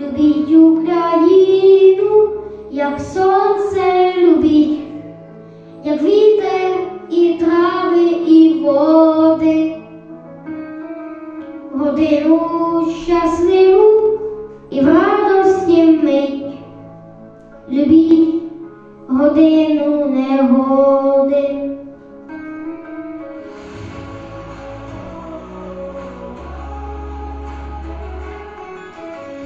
любіть Україну, як сонце любіть, як вітер і трави, і води, годину щасливу і в радості мить. Любіть годину негоди.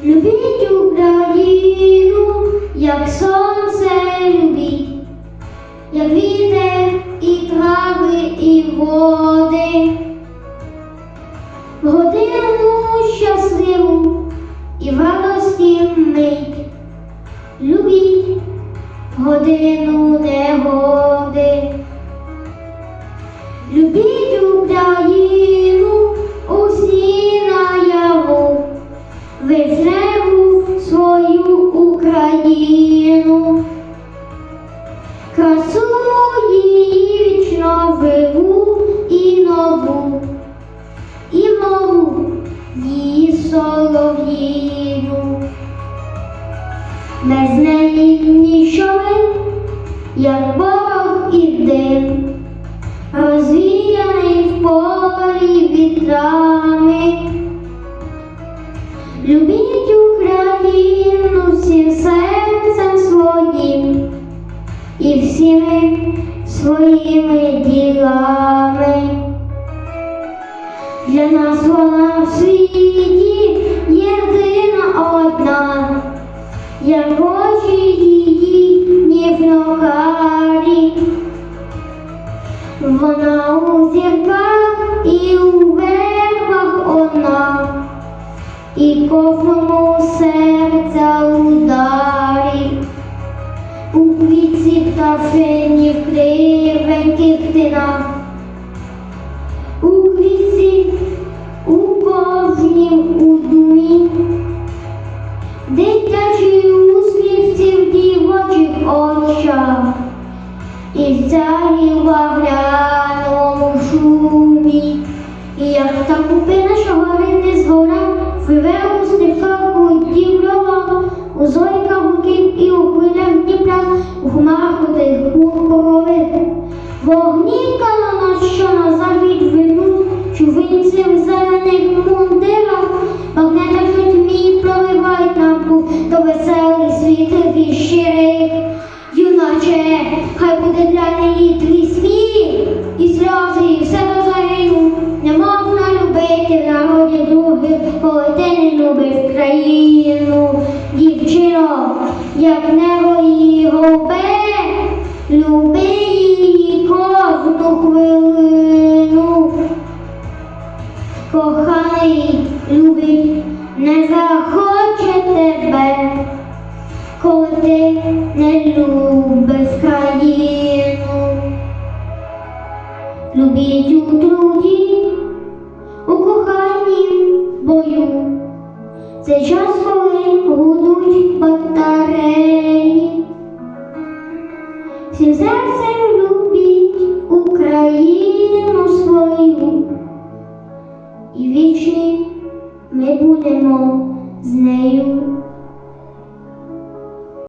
Любіть Україну, як сонце любіть, як вітер і трави, і води. Годину щасливу і в радості мить. Любіть годину негоди. Любіть Україну як Бог і дим, розвіяний в полі вітрами. Любіть Україну всім серцем своїм і всіми своїми ділами. Для нас вона в світі єдина одна, як її ніжнокарі. Вона у зірках і у вербах одна, і кожному серця ударі. У квітці пташині в і в царі вагляному шумі, і як та купина, що горить не згора, живе у стихах дівлова, у зоріках гуків і у хвилях Дніпра, у хмарах тих пурпурових. Вогні калана, що на захід ведуть, чувинці в зелених мундирах, багнета тьмі проливають нам путь до веселих світлих і щирих. Хай буде для неї твій сміх, і сльози, і все до загину. Не можна любити в народі других, коли ти не любиш країну. Дівчино, як небо її голубе, люби її кожну хвилину. Коханий любить, не захоче тебе, коли ти не любиш Це час, коли гудуть батареї. Всім серцем любіть Україну свою. І вічні ми будемо з нею